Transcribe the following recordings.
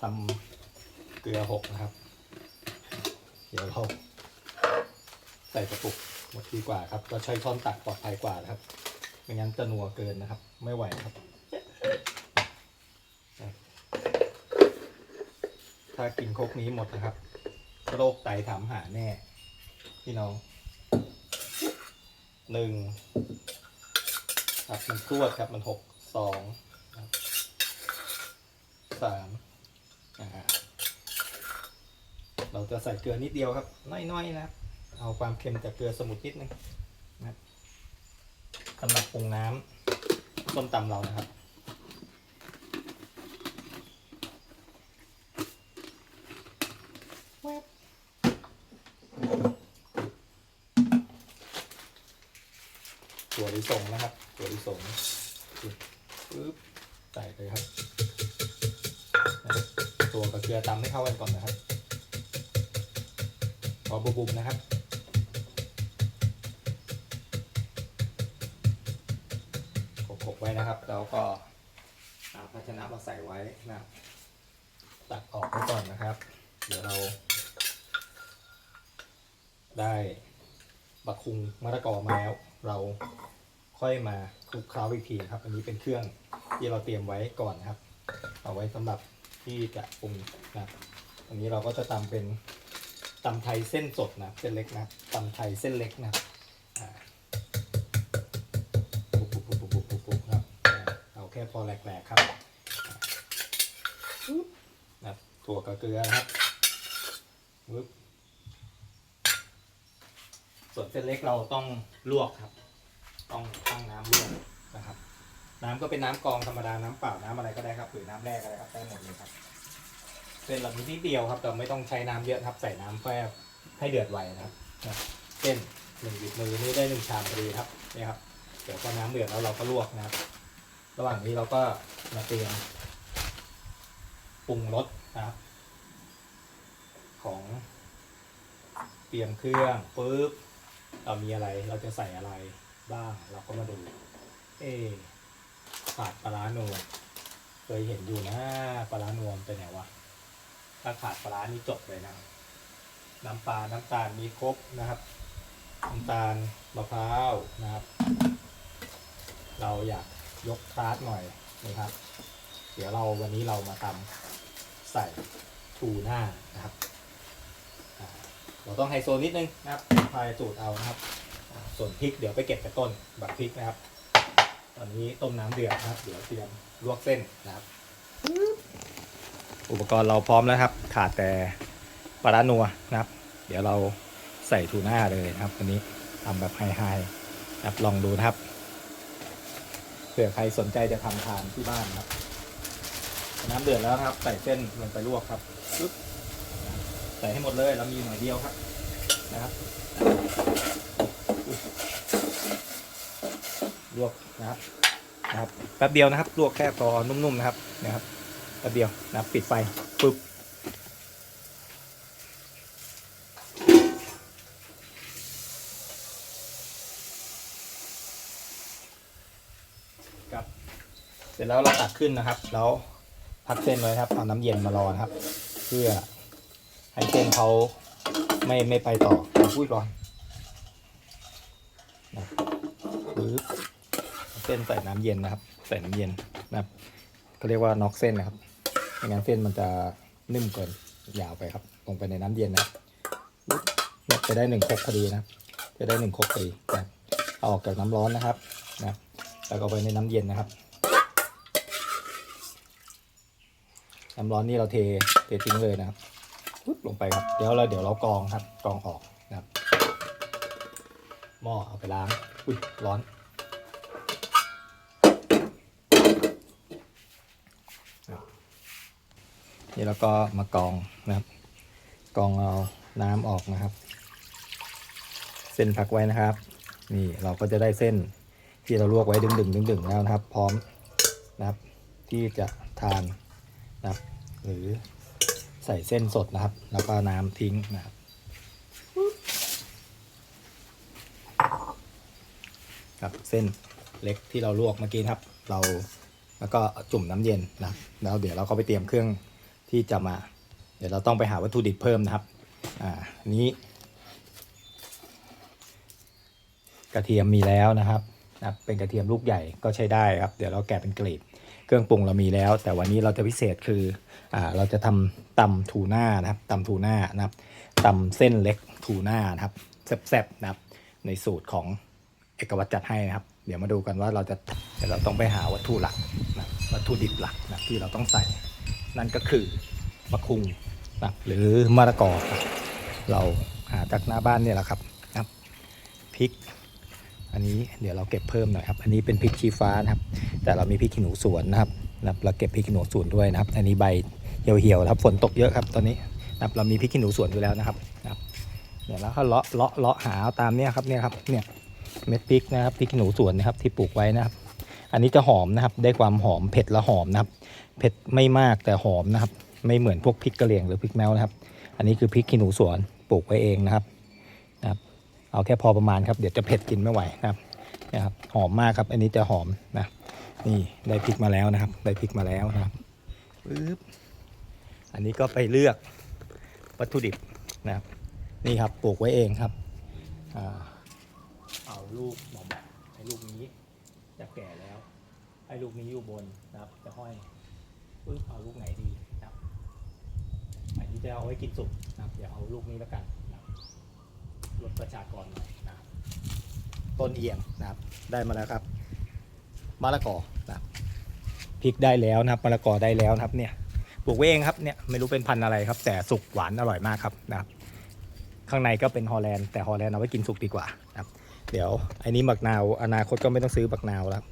ทำเกลือหกนะครับ เดี๋ยวเราใส่กระปุกหมดดีกว่าครับก็ใช้ช้อนตักปลอดภัยกว่านะครับ ไม่งั้นจะนัวเกินนะครับ ไม่ไหวครับ ถ้ากินโคกนี้หมดนะครับ โรคไตถามหาแน่ พี่น้องหนึ่งครับมันพรวดครับมันหกสองสามอ่า เราจะใส่เกลือนิดเดียวครับ น้อยๆนะครับ เอาความเค็มจากเกลือสมุนนิดนึงนะสำหรับปรุงน้ำส้มตำเรานะครับถั่วลิสงนะครับถั่วลิสงปึ๊บใส่เลยครับนะครับตัวกับเกลือตำให้เข้ากันก่อนนะครับ พอบุบๆนะครับกบๆไว้นะครับ แล้วก็เอาภาชนะมาใส่ไว้นะตักออกไว้ก่อนนะครับ เดี๋ยวเรา ได้บักคุงมะละกอมาแล้ว เราค่อยมาคลุกเคล้าอีกทีนะครับ อันนี้เป็นเครื่องที่เราเตรียมไว้ก่อนนครับ เอาไว้สำหรับที่จะปรุงนะครับอันนี้เราก็จะตำเป็น ตำไทยเส้นสดนะเส้นเล็กนะตำไทยเส้นเล็กนะครับอ่าปุบปุบปุบปุบปุบปุบครับเอาแค่พอแหลกๆครับนะถั่วกับเกลือครับปึ๊บส่วนเส้นเล็กเราต้องลวกครับ ต้องตั้งน้ำลวกนะครับ น้ำก็เป็นน้ำกองธรรมดาน้ำเปล่าน้ำอะไรก็ได้ครับหรือน้ำแร่ก็ได้ครับได้หมดเลยครับ เส้นเรามีนิดเดียวครับ เราไม่ต้องใช้น้ำเยอะครับ ใส่น้ำแค่ให้เดือดไวนะครับเส้นหนึ่งหยิบมือนี่ได้หนึ่งชามพอดีครับนี่ครับ เดี๋ยวพอน้ำเดือดแล้วเราก็ลวกนะครับ ระหว่างนี้เราก็มาเตรียมปรุงรสนะครับ ของเตรียมเครื่องปุ๊บเรามีอะไรเราจะใส่อะไรบ้างเราก็มาดู เอะขาดปลาร้านัวเคยเห็นอยู่นะปลาร้านัวมันไปไหนวะ ถ้าขาดปลานี่จบเลยนะน้ำปลา น้ำตาลมีครบนะครับ น้ำตาลมะพร้าวนะครับ เราอยากยกคลาสหน่อยนะครับ เดี๋ยวเราวันนี้เรามาทำใส่ทูน่านะครับ เราต้องไฮโซนิดนึงนะครับพายสูตรเอานะครับ ส่วนพริกเดี๋ยวไปเก็บแต่ต้น บักพริกนะครับ ตอนนี้ต้มน้ำเดือดนะครับ เดี๋ยวเตรียมลวกเส้นนะครับ อุปกรณ์เราพร้อมแล้วครับ ขาดแต่ปลาร้านัวนะครับ เดี๋ยวเราใส่ทูน่าเลยนะครับวันนี้ทำแบบไฮๆนะครับลองดูนะครับเผื่อใครสนใจจะทำทานที่บ้านนะครับ น้ำเดือดแล้วครับ ใส่เส้นลงไปลวกครับปึ๊บใส่ให้หมดเลยเรามีหน่อยเดียวครับ นะครับลวกนะครับนะครับแป๊บเดียวนะครับ ลวกแค่พอนุ่มๆนะครับนะครับ แป๊บเดียวนะปิดไฟปึ๊บครับเสร็จแล้วเราตักขึ้นนะครับ แล้วพักเส้นไว้ครับเอาน้ำเย็นมารอนะครับ เพื่อให้เส้นเขาไม่ไม่ไปต่อพูดก่อนนะปึ๊บเส้นใส่น้ำเย็นนะครับ ใส่น้ำเย็นนะครับเขาเรียกว่าน็อกเส้นนะครับ ไม่งั้นเส้นมันจะนิ่มเกินยาวไปครับ ลงไปในน้ำเย็นนะเนี่ยจะได้หนึ่งครกพอดีนะ จะได้หนึ่งครกพอดีนะเอาออกจากน้ำร้อนนะครับนะแล้วก็ไปในน้ำเย็นนะครับ น้ำร้อนนี่เราเทเททิ้งเลยนะครับปุ๊บลงไปครับเดี๋ยวเราเดี๋ยวเรากรองครับกรองออกนะครับหม้อเอาไปล้างอุ้ยร้อน นี่เราก็มากรองนะครับกรองเอาน้ำออกนะครับ เส้นพักไว้นะครับ นี่เราก็จะได้เส้นที่เราลวกไว้ดึงดึงดึงดึงแล้วนะครับ พร้อมนะครับ ที่จะทานนะครับ หรือใส่เส้นสดนะครับ แล้วก็น้ำทิ้งนะครับครับเส้นเล็กที่เราลวกเมื่อกี้ครับ เราแล้วก็จุ่มน้ำเย็นนะแล้วเดี๋ยวเราก็ไปเตรียมเครื่อง ที่จะมา เดี๋ยวเราต้องไปหาวัตถุดิบเพิ่มนะครับ อ่านี้ กระเทียมมีแล้วนะครับนะเป็นกระเทียมลูกใหญ่ก็ใช้ได้ครับ เดี๋ยวเราแกะเป็นกลีบเครื่องปรุงเรามีแล้ว แต่วันนี้เราจะพิเศษคืออ่าเราจะทำตำทูน่านะครับตำทูน่านะครับตำเส้นเล็กทูน่านะครับแซ่บๆนะครับในสูตรของเอกวัตรจัดให้นะครับ เดี๋ยวมาดูกันว่าเราจะเดี๋ยวเราต้องไปหาวัตถุหลักนะวัตถุดิบหลักนะที่เราต้องใส่ นั่นก็คือมะคุงนะหรือมะละกอรเราหาจากหน้าบ้านเนี่ยแหละครับนะครับพริก อันนี้เดี๋ยวเราเก็บเพิ่มหน่อยครับ อันนี้เป็นพริกชี้ฟ้านะครับ แต่เรามีพริกขี้หนูสวนนะครับนะเราเก็บพริกขี้หนูสวนด้วยนะครับ อันนี้ใบเหี่ยวๆครับฝนตกเยอะครับ ตอนนี้นะเรามีพริกขี้หนูสวนอยู่แล้วนะครับนะเดี๋ยวเราก็เลาะเลาะเลาะหาตามเนี้ยครับเนี่ยครับเนี่ยเม็ดพริกนะครับพริกขี้หนูสวนนะครับที่ปลูกไว้นะครับ อันนี้จะหอมนะครับได้ความหอมเผ็ดและหอมนะครับ เผ็ดไม่มากแต่หอมนะครับ ไม่เหมือนพวกพริกกะเหรี่ยงหรือพริกแมวนะครับ อันนี้คือพริกขี้หนูสวนปลูกไว้เองนะครับนะครับเอาแค่พอประมาณครับเดี๋ยวจะเผ็ดกินไม่ไหวนะครับนะครับหอมมากครับ อันนี้จะหอมนะนี่ได้พริกมาแล้วนะครับ ได้พริกมาแล้วนะครับปึ๊บอันนี้ก็ไปเลือกวัตถุดิบนะครับ นี่ครับปลูกไว้เองครับเอาลูกหน่อม้ไอ้ลูกนี้จะแก่แล้ว ไอ้ลูกนี้อยู่บนนะครับจะห้อย ปึ๊บเอาลูกไหนดีนะครับอันนี้จะเอาไว้กินสุกนะครับ เดี๋ยวเอาลูกนี้แล้วกันนะครับลดประชากรหน่อยนะครับ ต้นเอียงนะครับ ได้มาแล้วครับมะละกอนะครับพริกได้แล้วนะครับมะละกอได้แล้วนะครับ เนี่ยปลูกไว้เองครับเนี่ยไม่รู้เป็นพันธุ์อะไรครับ แต่สุกหวานอร่อยมากครับนะครับ ข้างในก็เป็นฮอลแลนด์แต่ฮอลแลนด์เอาไว้กินสุกดีกว่านะครับ เดี๋ยวไอ้นี้บักนาวอนาคตก็ไม่ต้องซื้อบักนาวแล้ว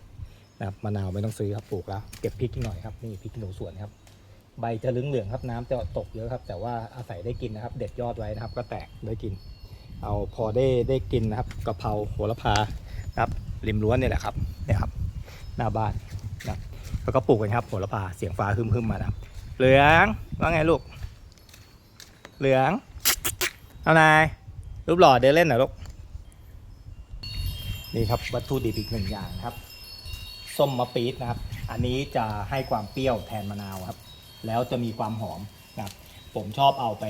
นะครับมะนาวไม่ต้องซื้อครับปลูกแล้ว เก็บพริกหน่อยครับนี่พริกหนูสวนครับ ใบจะเหลืองๆครับ น้ำจะตกเยอะครับ แต่ว่าอาศัยได้กินนะครับ เด็ดยอดไว้นะครับ ก็แตกได้กิน เอาพอได้ได้กินนะครับกะเพราโหระพาครับริมรั้วเนี่ยแหละครับเนี่ยครับ หน้าบ้านนะแล้วก็ปลูกกันครับโหระพาเสียงฟ้าฮึมๆมานะครับเหลืองว่าไงลูก เหลืองเอานายรูปหล่อเดินเล่นหน่อยลูกนี่ครับวัตถุดิบอีกหนึ่งอย่างครับ ส้มมะปี๊ดนะครับ อันนี้จะให้ความเปรี้ยวแทนมะนาวครับ แล้วจะมีความหอมนะครับ ผมชอบเอาไป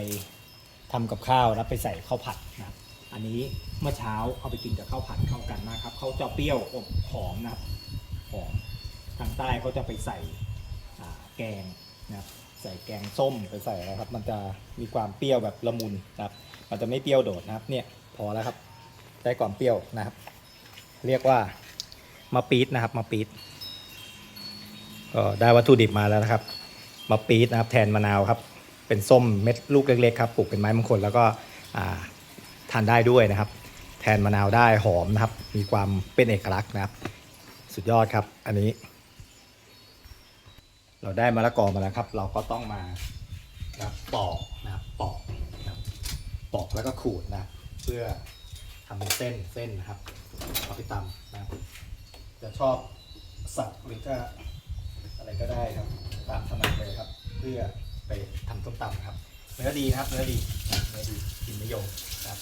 ทำกับข้าวแล้วไปใส่ข้าวผัดนะครับ อันนี้เมื่อเช้าเอาไปกินกับข้าวผัดเข้ากันมากครับเขาจะเปรี้ยวอบหอมนะครับหอมทางใต้เขาจะไปใส่แกงนะครับใส่แกงส้มไปใส่อะไรครับ มันจะมีความเปรี้ยวแบบละมุนนะครับ มันจะไม่เปรี้ยวโดดนะครับ เนี่ยพอแล้วครับ ได้ความเปรี้ยวนะครับ เรียกว่า มะปี๊ดนะครับมะปี๊ดก็ได้วัตถุดิบมาแล้วนะครับมะปี๊ดนะครับแทนมะนาวครับ เป็นส้มเม็ดลูกเล็กๆครับปลูกเป็นไม้มงคลแล้วก็ทานได้ด้วยนะครับ แทนมะนาวได้หอมนะครับ มีความเป็นเอกลักษณ์นะครับ สุดยอดครับ อันนี้ เราได้มะละกอมาแล้วครับ เราก็ต้องมานะปอกนะครับปอกนะปอกแล้วก็ขูดนะเพื่อทำเป็นเส้นเส้นนะครับเอาไปตำนะครับ จะชอบสับหรือจะอะไรก็ได้ครับ ตามถนัดเลยครับ เพื่อไปทำต้มตำครับเนื้อดีครับเนื้อดีเนื้อดีกินนิยมครับ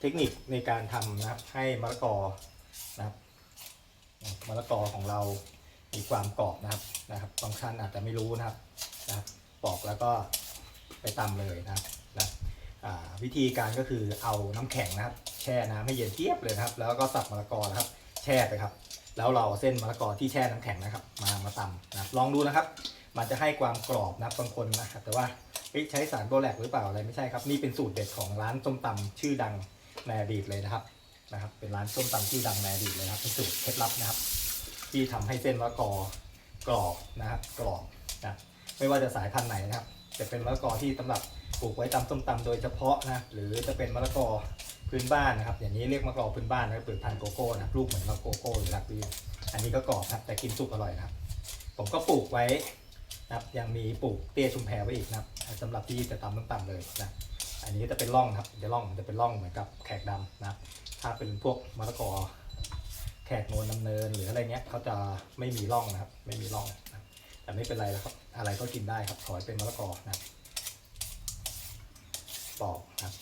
เทคนิคในการทำนะครับให้มะละกอนะครับมะละกอของเรามีความกรอบนะครับนะครับบางท่านอาจจะไม่รู้นะครับนะครับปอกแล้วก็ไปตำเลยนะครับนะ วิธีการก็คือเอาน้ำแข็งนะครับ แช่น้ำให้เย็นเจี๊ยบเลยนะครับ แล้วก็สับมะละกอนะครับ แช่ไปครับ แล้วเราเอาเส้นมะละกอที่แช่น้ำแข็งนะครับ มามาตำนะครับ ลองดูนะครับ มันจะให้ความกรอบนะบางคนนะครับแต่ว่าใช้สารโบแลกหรือเปล่าอะไรไม่ใช่ครับนี่เป็นสูตรเด็ดของร้านส้มตำชื่อดังในอดีตเลยนะครับนะครับ เป็นร้านส้มตำชื่อดังในอดีตเลยครับเป็นสูตรเคล็ดลับนะครับ ที่ทำให้เส้นมะละกอกรอบนะครับกรอบนะไม่ว่าจะสายพันธุ์ไหนนะครับ จะเป็นมะละกอที่สำหรับ ปลูกไว้ตำส้มตำโดยเฉพาะนะหรือจะเป็นมะละกอพื้นบ้านนะครับ อย่างนี้เรียกมะละกอพื้นบ้านนะเปลือกพันโกโก้นะลูกเหมือนมะละกอโกโก้หรือลักบี้อันนี้ก็กรอบครับแต่กินสุกอร่อยนะครับ ผมก็ปลูกไว้นะครับยังมีปลูกเตี้ยชุมแพไว้อีกนะครับสำหรับที่จะตำส้มตำเลยนะอันนี้จะเป็นร่องครับจะร่องจะเป็นร่องเหมือนกับแขกดำนะถ้าเป็นพวกมะละกอแขกโนนดำเนินหรืออะไรเงี้ยเขาจะไม่มีร่องนะครับ ไม่มีร่องแต่ไม่เป็นไรแล้วครับ อะไรก็กินได้ครับขอให้เป็นมะละกอนะครับ ปอกนะครับ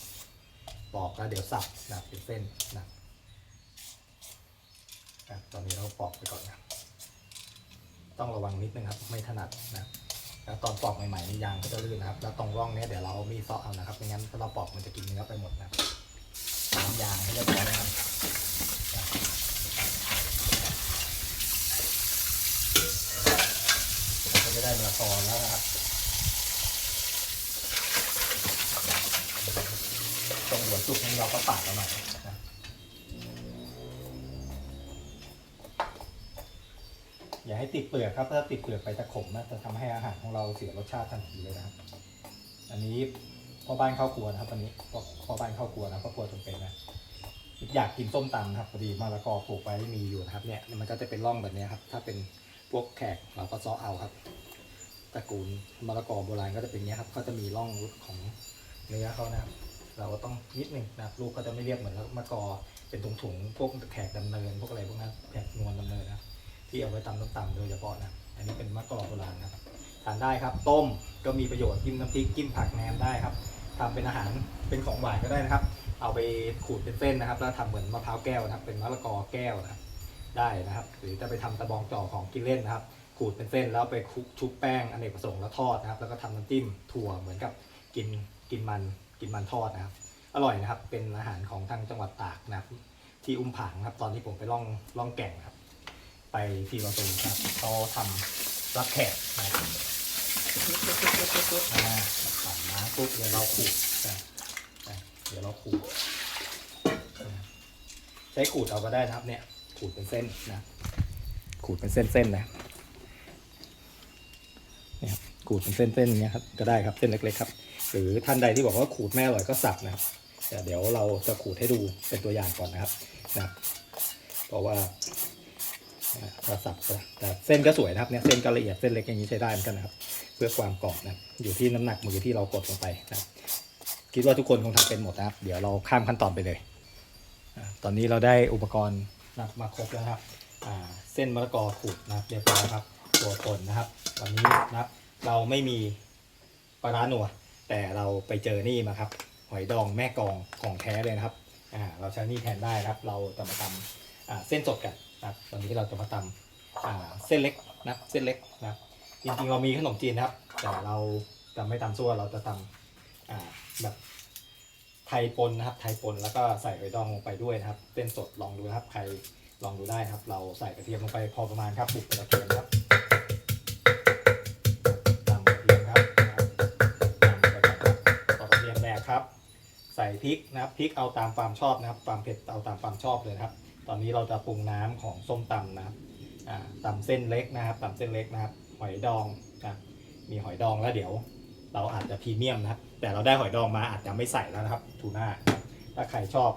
ปอกแล้วเดี๋ยวสับนะครับเป็นเส้นนะครับตอนนี้เราปอกไปก่อนนะต้องระวังนิดนึงครับไม่ถนัดนะแล้วตอนปอกใหม่ๆนี่ยางก็จะลื่นนะครับ แล้วตรงร่องเนี้ยเดี๋ยวเรามีซาะเอานะครับไม่งั้นถ้าเราปอกมันจะกินเนื้อไปหมดนะครับล้างยางให้เรียบร้อยนะครับเราก็จะได้มะละกอแล้วนะครับ ตรงหัวจุกนี้เราปาดเอาหน่อยนะอย่าให้ติดเปลือกครับ ถ้าติดเปลือกไปจะขมนะจะทำให้อาหารของเราเสียรสชาติทันทีเลยนะครับ อันนี้พ่อบ้านเข้าครัวนะครับอันนี้พ่อบ้านเข้าครัวนะพ่อครัวจำเป็นนะอยากกินส้มตำนะครับพอดีมะละกอปลูกไว้มีอยู่นะครับเนี่ยมันก็จะเป็นร่องแบบนี้ครับ ถ้าเป็นพวกแขกเราก็ซ้อเอาครับตระกูลมะละกอโบราณก็จะเป็นอย่างนี้ยครับเขาจะมีร่องของเนื้อเขานะครับ เราก็ต้องนิดหนึ่งนะลูกก็จะไม่เรียบเหมือนมะกอเป็นถุงๆพวกแขกดำเนิน พวกอะไรพวกนั้นแขกนวลดำเนินนะที่เอาไว้ตำน้ำตำโดยเฉพาะนะอันนี้เป็นมะกอโบราณนะทานได้ครับ ต้มก็มีประโยชน์กินน้ำพริกกินผักแหนมได้ครับทำเป็นอาหารเป็นของหวานก็ได้นะครับ เอาไปขูดเป็นเส้นนะครับ แล้วทำเหมือนมะพร้าวแก้วนะครับ เป็นมะละกอแก้วนะได้นะครับ หรือจะไปทำตะบองจ่อของกินเล่นนะครับขูดเป็นเส้นแล้วไปคลุกชุบแป้งอเนกประสงค์แล้วทอดนะครับ แล้วก็ทำน้ำจิ้มถั่วเหมือนกับกินกินมัน กินมันทอดนะครับ อร่อยนะครับ เป็นอาหารของทางจังหวัดตากนะครับ ที่อุ้มผางครับ ตอนที่ผมไปล่องล่องแก่งครับ ไปทีประตูครับเขาทำรับแขกนะครับอ่าปั่นน้ำปุ๊บเดี๋ยวเราขูดนะเดี๋ยวเราขูดใช้ขูดเอาก็ได้นะครับ เนี่ยขูดเป็นเส้นนะขูดเป็นเส้นๆนะเนี่ย ขูดเป็นเส้นๆอย่างเงี้ยครับก็ได้ครับเส้นเล็กๆครับ หรือท่านใดที่บอกว่าขูดไม่อร่อยก็สับนะครับแต่เดี๋ยวเราจะขูดให้ดูเป็นตัวอย่างก่อนนะครับนะเพราะว่าอ่าเราสับแต่เส้นก็สวยนะครับเนี่ยเส้นก็ละเอียดเส้นเล็กอย่างนี้ใช้ได้เหมือนกันนะครับ เพื่อความกรอบนะอยู่ที่น้ำหนักมือที่เรากดลงไปนะคิดว่าทุกคนคงทำเป็นหมดนะครับ เดี๋ยวเราข้ามขั้นตอนไปเลย ตอนนี้เราได้อุปกรณ์นะมาครบแล้วครับเส้นมะละกอขูดนะครับเรียบร้อยครับตัวตนนะครับ วันนี้นะครับ เราไม่มีปลาร้าหนัว แต่เราไปเจอนี่มาครับ หอยดองแม่กองของแท้เลยนะครับอ่าเราใช้นี่แทนได้ครับ เราจะมาทำอ่าเส้นสดกันนะครับตอนนี้เราจะมาทำอ่าเส้นเล็กนะเส้นเล็กนะจริงๆเรามีขนมจีนนะครับ แต่เราจะไม่ทำซั่วเราจะทำอ่าแบบไทยปนนะครับ ไทยปนแล้วก็ใส่หอยดองลงไปด้วยนะครับเส้นสดลองดูนะครับใครลองดูได้ครับ เราใส่กระเทียมลงไปพอประมาณครับบุกกระเทียมครับ ใส่พริกนะครับพริกเอาตามความชอบนะครับความเผ็ดเอาตามความชอบเลยครับ ตอนนี้เราจะปรุงน้ำของส้มตำนะครับอ่าเส้นเล็กนะครับตำเส้นเล็กนะครับ หอยดองนะมีหอยดองแล้วเดี๋ยว เราอาจจะพรีเมียมนะครับ แต่เราได้หอยดองมาอาจจะไม่ใส่แล้วนะครับทูน่าถ้าใครชอบ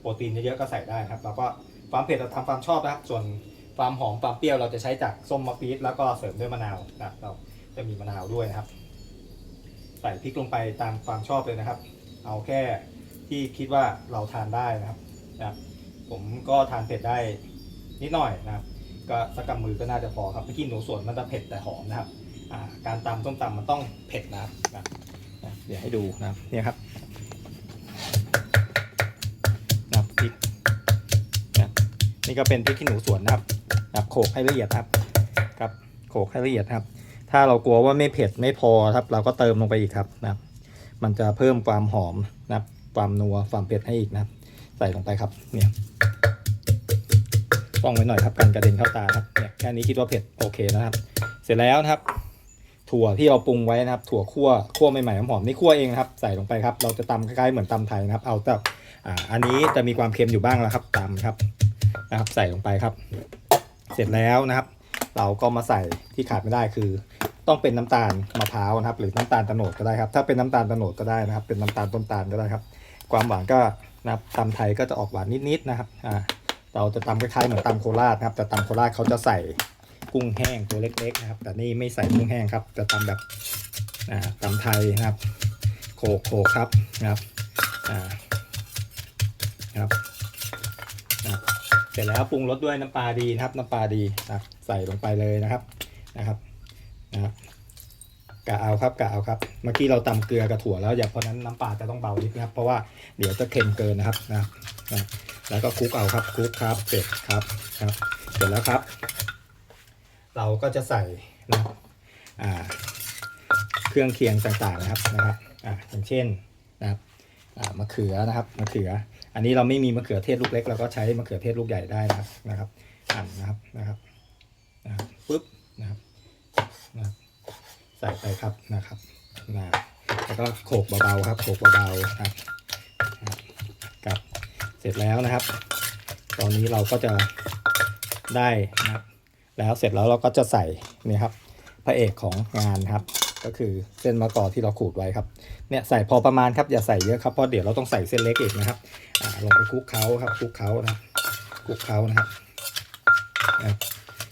โปรตีนเยอะๆก็ใส่ได้นะครับ แล้วก็ความเผ็ดเราทำความชอบนะครับ ส่วนความหอมความเปรี้ยวเราจะใช้จากส้มมะปี๊ดแล้วก็เสริมด้วยมะนาวนะครับเราจะมีมะนาวด้วยนะครับ ใส่พริกลงไปตามความชอบเลยนะครับ เอาแค่ที่คิดว่าเราทานได้นะครับนะครับ ผมก็ทานเผ็ดได้นิดหน่อยนะครับ ก็สักกำมือก็น่าจะพอครับพริกขี้หนูสวนมันจะเผ็ดแต่หอมนะครับการตำส้มตำมันต้องเผ็ดนะครับนะเดี๋ยวให้ดูนะครับเนี่ยครับนะครับพริกนะนี่ก็เป็นพริกขี้หนูสวนนะครับนะครับโขกให้ละเอียดครับครับโขกให้ละเอียดครับ ถ้าเรากลัวว่าไม่เผ็ดไม่พอครับ เราก็เติมลงไปอีกครับนะครับ มันจะเพิ่มความหอมนะความนัวความเผ็ดให้อีกนะใส่ลงไปครับเนี่ยต้องไว้หน่อยครับกันกระเด็นเข้าตาครับเนี่ยแค่นี้คิดว่าเผ็ดโอเคนะครับ เสร็จแล้วนะครับ ถั่วที่เราปรุงไว้นะครับ ถั่วคั่วคั่วใหม่ๆหอมๆนี่คั่วเองนะครับใส่ลงไปครับ เราจะตำคล้ายๆเหมือนตำไทยนะครับ เอาแต่อ่าอันนี้จะมีความเค็มอยู่บ้างแล้วครับตำครับนะครับ ใส่ลงไปครับ เสร็จแล้วนะครับ เราก็มาใส่ที่ขาดไม่ได้คือ ต้องเป็นน้ำตาลมะพร้าวนะครับ หรือน้ำตาลตะโนดก็ได้ครับ ถ้าเป็นน้ำตาลตะโนดก็ได้นะครับ เป็นน้ำตาลต้นตาลก็ได้ครับ ความหวานก็นะครับตำไทยก็จะออกหวานนิดๆนะครับอ่าเราจะตำคล้ายๆเหมือนตำโคราชนะครับ แต่ตำโคราชเขาจะใส่กุ้งแห้งตัวเล็กๆนะครับ แต่นี่ไม่ใส่กุ้งแห้งครับ จะตำแบบอ่าตำไทยนะครับ โขกโขกครับนะครับอ่านะครับเสร็จแล้วปรุงรสด้วยน้ำปลาดีนะครับ น้ำปลาดีนะใส่ลงไปเลยนะครับนะครับ นะครับกะเอาครับกะเอาครับ เมื่อกี้เราตำเกลือกับถั่วแล้วอย่าเพราะนั้นน้ำปลาจะต้องเบานิดนะครับ เพราะว่าเดี๋ยวจะเค็มเกินนะครับนะนะแล้วก็คลุกเอาครับคลุกครับเสร็จครับครับเสร็จแล้วครับ เราก็จะใส่นะอ่าเครื่องเคียงต่างๆนะครับนะครับอ่าอย่างเช่นนะครับอ่ามะเขือนะครับมะเขือ อันนี้เราไม่มีมะเขือเทศลูกเล็กเราก็ใช้มะเขือเทศลูกใหญ่ได้นะครับนะครับหั่นนะครับนะครับนะครับปุ๊บนะครับ ใส่ไปครับนะครับนะแล้วก็โขกเบาๆครับโขกเบาๆครับนะครับกับเสร็จแล้วนะครับ ตอนนี้เราก็จะได้นะครับ แล้วเสร็จแล้วเราก็จะใส่นี่ครับพระเอกของงานครับ ก็คือเส้นมะกอที่เราขูดไว้ครับเนี่ยใส่พอประมาณครับอย่าใส่เยอะครับเพราะเดี๋ยวเราต้องใส่เส้นเล็กอีกนะครับอ่าลงไปคลุกเค้าครับคลุกเค้านะคลุกเค้านะครับ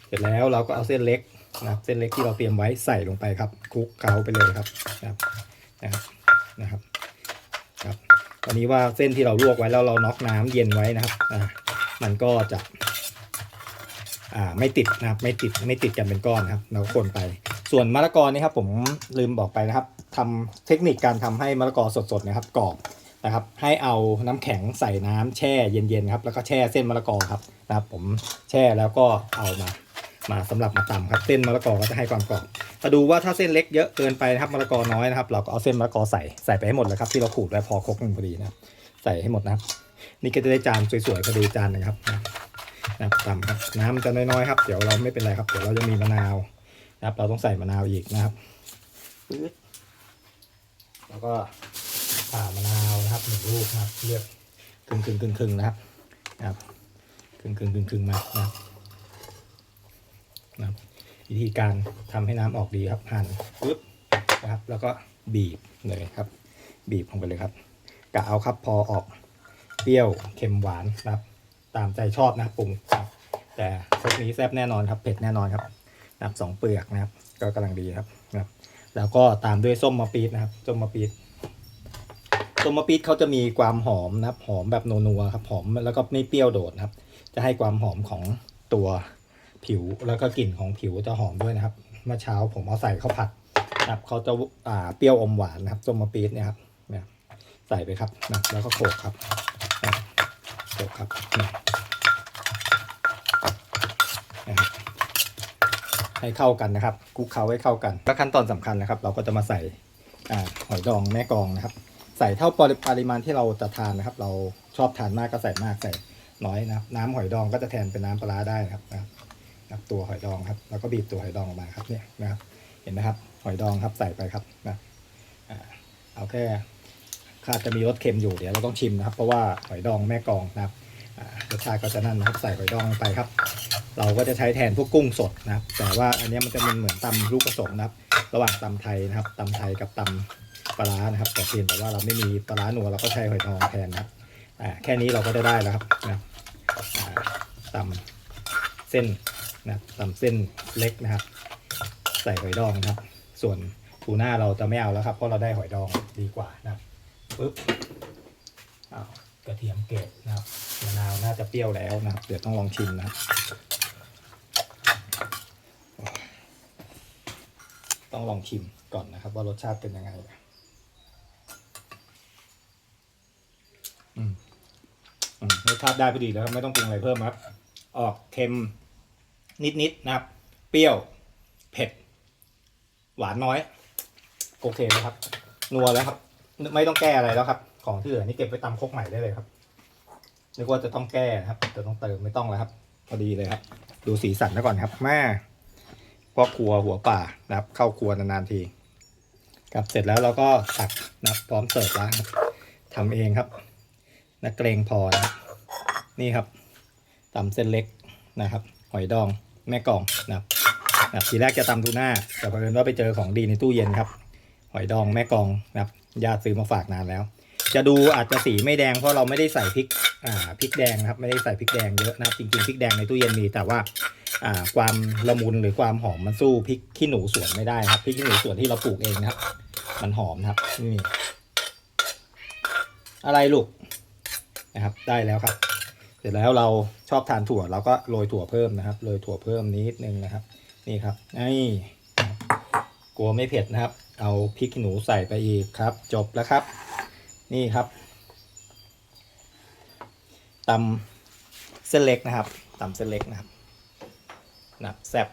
เสร็จแล้วเราก็เอาเส้นเล็ก นะครับเส้นเล็กที่เราเตรียมไว้ใส่ลงไปครับคลุกเคล้าไปเลยครับนะครับนะครับนะครับครับตอนนี้ว่าเส้นที่เราลวกไว้แล้วเราน็อกน้ำเย็นไว้นะครับอ่ามันก็จะอ่าไม่ติดนะครับไม่ติดไม่ติดกันเป็นก้อนนะครับ เราคนไป ส่วนมะละกอนี่ครับผมลืมบอกไปนะครับทำเทคนิคการทำให้มะละกอสดๆนะครับกรอบนะครับ ให้เอาน้ำแข็งใส่น้ำแช่เย็นๆครับแล้วก็แช่เส้นมะละกอครับนะครับ ผมแช่แล้วก็เอามา มาสำหรับมาตำครับเส้นมะละกอก็จะให้ความกรอบมาดูว่าถ้าเส้นเล็กเยอะเกินไปนะครับมะละกอน้อยนะครับ เราก็เอาเส้นมะละกอใส่ใส่ไปให้หมดเลยครับที่เราขูดไว้พอครกหนึ่งพอดีนะครับใส่ให้หมดนะครับ นี่ก็จะได้จานสวยๆพอดีจานนึงครับนะครับตำครับน้ำมันจะน้อยๆครับเดี๋ยวเราไม่เป็นไรครับเดี๋ยวเราจะมีมะนาวนะครับ เราต้องใส่มะนาวอีกนะครับปึ๊ดแล้วก็ผ่ามะนาวนะครับหนึ่งลูกนะครับเลือกครึ่งครึ่งครึ่งครึ่งนะครับครับครึ่งครึ่งครึ่งครึ่งมานะครับ นะวิธีการทำให้น้ำออกดีครับหั่นปึ๊บนะครับ แล้วก็บีบเลยครับ บีบลงไปเลยครับกะเอาครับพอออกเปรี้ยวเค็มหวานนะครับ ตามใจชอบนะปรุงครับ แต่พวกนี้แซ่บแน่นอนครับเผ็ดแน่นอนครับนับสองเปลือกนะครับ ก็กำลังดีครับนะครับ แล้วก็ตามด้วยส้มมะปี๊ดนะครับส้มมะปี๊ดส้มมะปี๊ดเขาจะมีความหอมนะครับ หอมแบบนัวๆครับหอมแล้วก็ไม่เปรี้ยวโดดนะครับ จะให้ความหอมของตัว ผิวแล้วก็กลิ่นของผิวจะหอมด้วยนะครับ เมื่อเช้าผมเอาใส่ข้าวผัดนะครับเขาจะอ่าเปรี้ยวอมหวานนะครับส้มมะปี๊ดเนี่ยครับเนี่ยใส่ไปครับนะแล้วก็โขลกครับโขลกครับนะครับให้เข้ากันนะครับคลุกเคล้าให้เข้ากันแล้วขั้นตอนสำคัญนะครับ เราก็จะมาใส่อ่าหอยดองแม่กองนะครับ ใส่เท่าปริปริมาณที่เราจะทานนะครับ เราชอบทานมากก็ใส่มากใส่น้อยนะครับ น้ำหอยดองก็จะแทนเป็นน้ำปลาร้าได้นะครับ นะครับตัวหอยดองครับแล้วก็บีบตัวหอยดองออกมาครับเนี่ยนะครับเห็นนะครับหอยดองครับใส่ไปครับนะเอาแค่คาดจะมีรสเค็มอยู่เดี๋ยวเราต้องชิมนะครับ เพราะว่าหอยดองแม่กองนะครับรสชาติก็จะนั่นนะครับใส่หอยดองไปครับ เราก็จะใช้แทนพวกกุ้งสดนะครับ แต่ว่าอันนี้มันจะเป็นเหมือนตำลูกผสมนะครับ ระหว่างตำไทยนะครับตำไทยกับตำปลานะครับแต่เพียงแต่ว่าเราไม่มีปลาหนัวเราก็ใช้หอยดองแทนนะครับแค่นี้เราก็จะได้แล้วครับนะอ่าตำเส้น นะครับตำเส้นเล็กนะครับ ใส่หอยดองนะครับ ส่วนทูน่าเราจะไม่เอาแล้วครับ เพราะเราได้หอยดองดีกว่านะครับปึ๊บอ้ากระเทียมเกล็ดนะครับมะนาวน่าจะเปรี้ยวแล้วนะครับ เดี๋ยวต้องลองชิมนะครับต้องลองชิมก่อนนะครับ ว่ารสชาติเป็นยังไงอืมรสชาติได้พอดีแล้วครับ ไม่ต้องปรุงอะไรเพิ่มครับ ออกเค็ม นิดๆนะครับ เปรี้ยว เผ็ด หวานน้อย โอเคแล้วครับ นัวแล้วครับ ไม่ต้องแก้อะไรแล้วครับ ของที่เหลือนี่เก็บไว้ตำคกใหม่ได้เลยครับนึกว่าจะต้องแก้นะครับจะต้องเติมไม่ต้องแล้วครับ พอดีเลยครับ ดูสีสันซะก่อนครับแม่พ่อครัวหัวป่านะครับ เข้าครัวนานๆทีครับเสร็จแล้วเราก็ตักนะครับพร้อมเสิร์ฟแล้วทำเองครับนักเกรงพอนะนี่ครับตำเส้นเล็กนะครับ หอยดอง แม่กองนะครับนะทีแรกจะตำทูน่าแต่เพิ่นว่าไปเจอของดีในตู้เย็นครับหอยดองแม่กองนะครับญาติซื้อมาฝากนานแล้ว จะดูอาจจะสีไม่แดงเพราะเราไม่ได้ใส่พริกอ่าพริกแดงนะครับไม่ได้ใส่พริกแดงเยอะนะครับจริงๆพริกแดงในตู้เย็นมีแต่ว่าอ่าความละมุนหรือความหอมมันสู้พริกขี้หนูสวนไม่ได้ครับพริกขี้หนูสวนที่เราปลูกเองนะครับ มันหอมนะครับนี่อะไรลูกนะครับได้แล้วครับ เสร็จแล้วเราชอบทานถั่วเราก็โรยถั่วเพิ่มนะครับโรยถั่วเพิ่มนิดนึงนะครับ นี่ครับไอ้กลัวไม่เผ็ดนะครับ เอาพริกขี้หนูใส่ไปอีกครับ จบแล้วครับ นี่ครับตำเส้นเล็กนะครับตำเส้นเล็กนะครับหนักแซ่บ